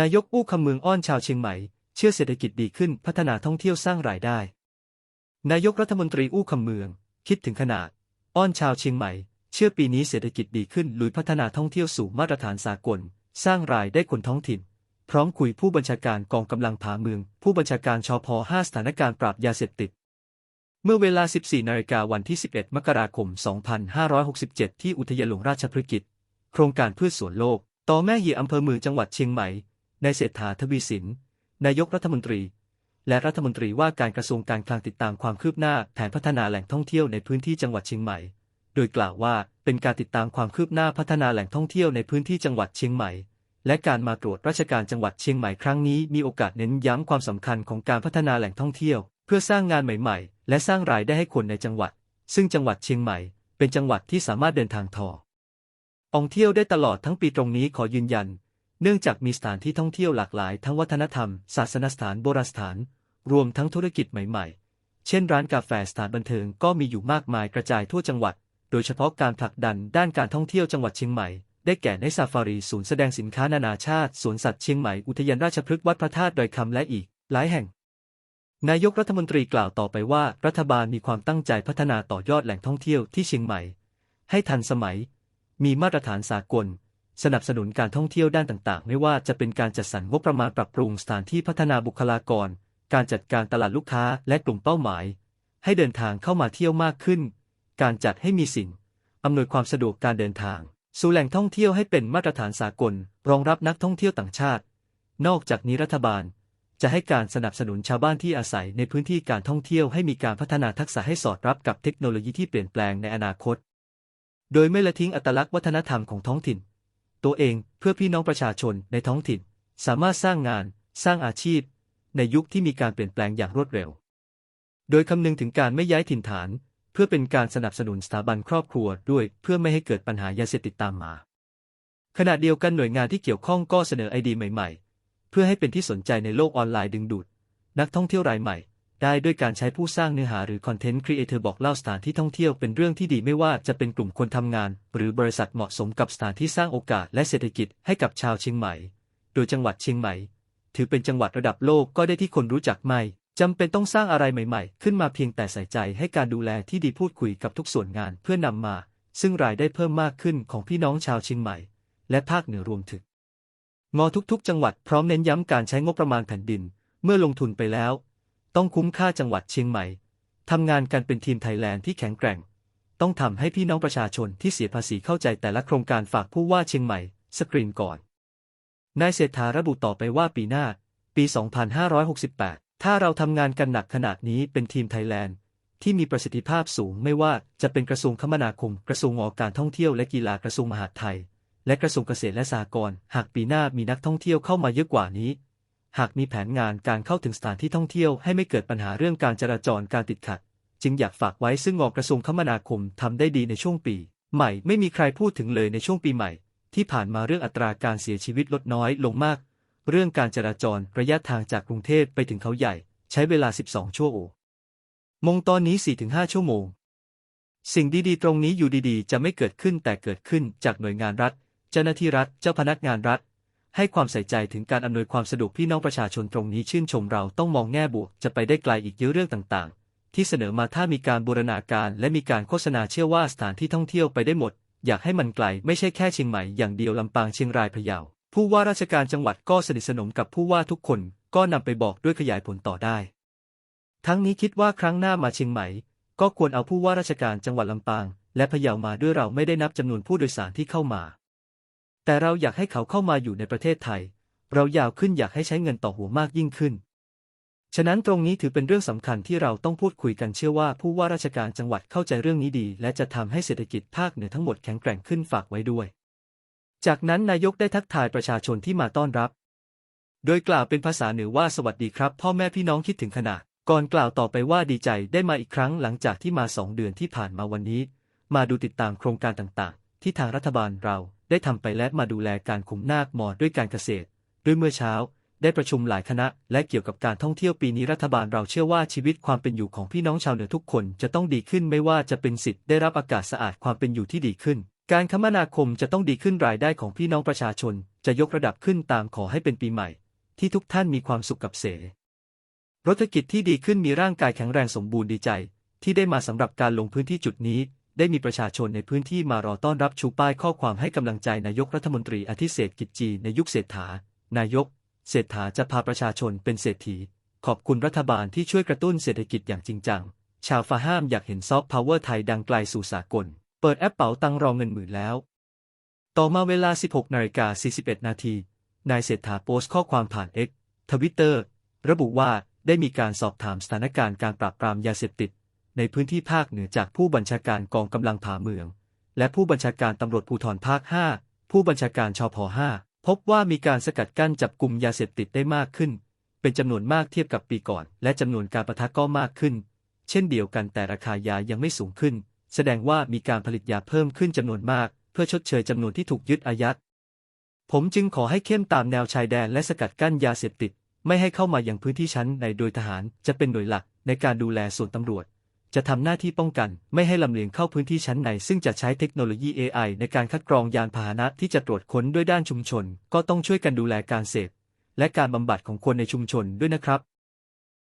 นายกอู้คำเมืองอ้อนชาวเชียงใหม่ เชื่อเศรษฐกิจดีขึ้นพัฒนาท่องเที่ยวสร้างรายได้ นายกรัฐมนตรีอู้คำเมือง คิดถึงขนาด อ้อนชาวเชียงใหม่ เชื่อปีนี้เศรษฐกิจดีขึ้นลุยพัฒนาท่องเที่ยวสู่มาตรฐานสากล สร้างรายได้คนท้องถิ่น พร้อมคุยผู้บัญชาการกองกำลังผาเมือง ผู้บัญชาการชพ5สถานการณ์ปราบยาเสพติด เมื่อเวลา 14นาฬิกาวันที่ 11 มกราคม 2567 ที่อุทยานหลวงราชพฤกษ์โครงการพืชสวนโลก ต่อแม่เหี่ยอำเภอเมืองจังหวัดเชียงใหม่ นายเศรษฐาทวีสิน นายกรัฐมนตรี และรัฐมนตรีว่าการกระทรวงการคลังติดตามความคืบหน้าแผนพัฒนาแหล่งท่องเที่ยวในพื้นที่จังหวัดเชียงใหม่ โดยกล่าวว่าเป็นการติดตามความคืบหน้าพัฒนาแหล่งท่องเที่ยวในพื้นที่จังหวัดเชียงใหม่ และการมาตรวจราชการจังหวัดเชียงใหม่ครั้งนี้มีโอกาสเน้นย้ำความสำคัญของการพัฒนาแหล่งท่องเที่ยว เพื่อสร้างงานใหม่ๆ และสร้างรายได้ให้คนในจังหวัด ซึ่งจังหวัดเชียงใหม่ เป็นจังหวัดที่สามารถเดินทางทอองเที่ยวได้ตลอดทั้งปีตรงนี้ขอยืนยัน เนื่องจากมีสถานที่ท่องเที่ยวหลากหลายทั้งวัฒนธรรม ศาสนสถานโบราณสถาน รวมทั้งธุรกิจใหม่ๆ เช่นร้านกาแฟสถานบันเทิงก็มีอยู่มากมายกระจายทั่วจังหวัด โดยเฉพาะการผลักดันด้านการท่องเที่ยวจังหวัดเชียงใหม่ ได้แก่ในซาฟารีศูนย์แสดงสินค้านานาชาติสวนสัตว์เชียงใหม่อุทยานราชพฤกษ์วัดพระธาตุดอยคำและอีก หลายแห่ง นายกรัฐมนตรีกล่าวต่อไปว่า รัฐบาลมีความตั้งใจพัฒนาต่อยอดแหล่งท่องเที่ยวที่เชียงใหม่ ให้ทันสมัย มีมาตรฐานสากล สนับสนุนการท่องเที่ยวด้านต่างๆ ไม่ว่าจะเป็นการจัดสรรงบประมาณปรับปรุงสถานที่พัฒนาบุคลากร การจัดการตลาดลูกค้าและกลุ่มเป้าหมาย ให้เดินทางเข้ามาเที่ยวมากขึ้น การจัดให้มีสิ่งอำนวยความสะดวกการเดินทาง สู่แหล่งท่องเที่ยวให้เป็นมาตรฐานสากล รองรับนักท่องเที่ยวต่างชาติ นอกจากนี้รัฐบาล จะให้การสนับสนุนชาวบ้านที่อาศัยในพื้นที่การท่องเที่ยวให้มีการพัฒนาทักษะให้สอดรับกับเทคโนโลยีที่เปลี่ยนแปลงในอนาคต โดยไม่ละทิ้งอัตลักษณ์วัฒนธรรมของท้องถิ่น ตัวเองเพื่อพี่น้องประชาชนในท้องถิ่น สามารถสร้างงาน สร้างอาชีพ ในยุคที่มีการเปลี่ยนแปลงอย่างรวดเร็ว โดยคำนึงถึงการไม่ย้ายถิ่นฐาน เพื่อเป็นการสนับสนุนสถาบันครอบครัวด้วยเพื่อไม่ให้เกิดปัญหายาเสพติดตามมา ขณะเดียวกันหน่วยงานที่เกี่ยวข้องก็เสนอไอเดียใหม่ ๆ เพื่อให้เป็นที่สนใจในโลกออนไลน์ดึงดูด นักท่องเที่ยวรายใหม่ ได้ด้วยการใช้ผู้สร้างเนื้อหาหรือคอนเทนต์ครีเอเตอร์บอกเล่าสถานที่ท่องเที่ยวเป็นเรื่องที่ดีไม่ว่าจะเป็นกลุ่มคนทำงาน หรือบริษัทเหมาะสมกับสถานที่สร้างโอกาสและเศรษฐกิจให้กับชาวเชียงใหม่ โดยจังหวัดเชียงใหม่ ถือเป็นจังหวัดระดับโลกก็ได้ที่คนรู้จักไม่จำเป็นต้องสร้างอะไรใหม่ ๆ ขึ้นมาเพียงแต่ใส่ใจให้การดูแลที่ดีพูดคุยกับทุกส่วนงานเพื่อนำมา ซึ่งรายได้เพิ่มมากขึ้นของพี่น้องชาวเชียงใหม่ และภาคเหนือรวมถึงงอทุกๆ จังหวัดพร้อมเน้นย้ำการใช้งบประมาณแผ่นดิน เมื่อลงทุนไปแล้ว ต้องคุ้มค่าจังหวัดเชียงใหม่ทำงานกันเป็นทีมไทยแลนด์ที่แข็งแกร่ง ต้องทำให้พี่น้องประชาชนที่เสียภาษีเข้าใจแต่ละโครงการฝากผู้ว่าเชียงใหม่ สกรีนก่อน นายเศรษฐาระบุต่อไปว่าปีหน้า ปี 2568 ถ้าเราทำงานกันหนักขนาดนี้เป็นทีมไทยแลนด์ที่มีประสิทธิภาพสูงไม่ว่าจะเป็นกระทรวงคมนาคม กระทรวงอการท่องเที่ยวและกีฬากระทรวงมหาดไทย และกระทรวงเกษตรและสหกรณ์หากปีหน้ามีนักท่องเที่ยวเข้ามาเยอะกว่านี้ หากมีแผนงานการเข้าถึงสถานที่ท่องเที่ยวให้ไม่เกิดปัญหาเรื่องการจราจรการติดขัด จึงอยากฝากไว้ซึ่งงอกระทรวงคมนาคมทำได้ดีในช่วงปี ใหม่ไม่มีใครพูดถึงเลยในช่วงปีใหม่ ที่ผ่านมาเรื่องอัตราการเสียชีวิตลดน้อยลงมาก เรื่องการจราจรระยะทางจากกรุงเทพไปถึงเขาใหญ่ ใช้เวลา 12 ชั่วโมงตอนนี้ 4-5 ชั่วโมง สิ่งดีๆ ตรงนี้อยู่ดีๆ จะไม่เกิดขึ้นแต่เกิดขึ้นจากหน่วยงานรัฐ เจ้าหน้าที่รัฐ เจ้าพนักงานรัฐ ให้ความใส่ใจถึงการอำนวยความสะดวกพี่น้องประชาชนตรงนี้ชื่นชมเราต้องมองแง่บวกจะไปได้ไกลอีกเยอะเรื่องต่างๆ ที่เสนอมาถ้ามีการบูรณาการและมีการโฆษณาเชื่อว่าสถานที่ท่องเที่ยวไปได้หมด อยากให้มันไกลไม่ใช่แค่เชียงใหม่อย่างเดียวลำปางเชียงรายพะเยาผู้ว่าราชการจังหวัดก็สนิทสนมกับผู้ว่าทุกคนก็นำไปบอกด้วยขยายผลต่อได้ ทั้งนี้คิดว่าครั้งหน้ามาเชียงใหม่ ก็ควรเอาผู้ว่าราชการจังหวัดลำปาง และพะเยามาด้วยเราไม่ได้นับจำนวนผู้โดยสารที่เข้ามา แต่เราอยากให้เขาเข้ามาอยู่ในประเทศไทย เรายาวขึ้นอยากให้ใช้เงินต่อหัวมากยิ่งขึ้น ฉะนั้นตรงนี้ถือเป็นเรื่องสำคัญที่เราต้องพูดคุยกันเชื่อว่า ผู้ว่าราชการจังหวัดเข้าใจเรื่องนี้ดี และจะทำให้เศรษฐกิจภาคเหนือทั้งหมดแข็งแกร่งขึ้นฝากไว้ด้วย จากนั้นนายกได้ทักทายประชาชนที่มาต้อนรับ โดยกล่าวเป็นภาษาเหนือว่าสวัสดีครับ พ่อแม่พี่น้องคิดถึงขนาดก่อนกล่าวต่อไปว่าดีใจได้มาอีกครั้งหลังจากที่มาสองเดือนที่ผ่านมาวันนี้ มาดูติดตามโครงการต่าง ที่ทางรัฐบาลเราได้ทำไปและมาดูแลการคุมนาคมอด้วยการเกษตร ด้วยเมื่อเช้า ได้ประชุมหลายคณะ และเกี่ยวกับการท่องเที่ยวปีนี้รัฐบาลเราเชื่อว่าชีวิตความเป็นอยู่ของพี่น้องชาวเหนือทุกคนจะต้องดีขึ้นไม่ว่าจะเป็นสิทธิ์ได้รับอากาศสะอาดความเป็นอยู่ที่ดีขึ้น การคมนาคมจะต้องดีขึ้นรายได้ของพี่น้องประชาชน จะยกระดับขึ้นตามขอให้เป็นปีใหม่ ที่ทุกท่านมีความสุขกับเสรถกิจที่ดีขึ้นมีร่างกายแข็งแรงสมบูรณ์ดีใจ ที่ได้มาสำหรับการลงพื้นที่จุดนี้ ได้มีประชาชนในพื้นที่มารอต้อนรับชูป้ายข้อความให้กำลังใจนายกรัฐมนตรีอธิเศษกิจจีในยุคเศรษฐา นายก เศรษฐาจะพาประชาชนเป็นเศรษฐี ขอบคุณรัฐบาลที่ช่วยกระตุ้นเศรษฐกิจอย่างจริงจัง ชาวฟาห้ามอยากเห็นซอฟต์พาวเวอร์ไทยดังไกลสู่สากล เปิดแอปเป๋าตังรองเงินหมื่นแล้ว ต่อมาเวลา 16นาฬิกา41 นาที นายเศรษฐาโพสต์ข้อความผ่าน X ทวิตเตอร์ ระบุว่าได้มีการสอบถามสถานการณ์การปราบปรามยาเสพติด ในพื้นที่ภาคเหนือจากผู้บัญชาการกองกำลังผ่าเมือง และผู้บัญชาการตำรวจภูธรภาค 5 ผู้บัญชาการชพ5พบว่ามีการสกัดกั้นจับกลุ่มยาเสพติดได้มากขึ้น เป็นจำนวนมากเทียบกับปีก่อน และจำนวนการประทะก็มากขึ้น เช่นเดียวกันแต่ราคายายังไม่สูงขึ้น แสดงว่ามีการผลิตยาเพิ่มขึ้นจำนวนมาก เพื่อชดเชยจำนวนที่ถูกยึดอายัด ผมจึงขอให้เข้มตามแนวชายแดนและสกัดกั้นยาเสพติด ไม่ให้เข้ามาอยังพื้นที่ชั้นในโดยทหารจะเป็นหน่วยหลักในการดูแลส่วนตำรวจ จะทำหน้าที่ป้องกัน ไม่ให้ลำเลียงเข้าพื้นที่ชั้นใน ซึ่งจะใช้เทคโนโลยี AI ในการคัดกรองยานพาหนะที่จะตรวจค้นด้วยด้านชุมชน ก็ต้องช่วยกันดูแลการเสพและการบำบัดของคนในชุมชนด้วยนะครับ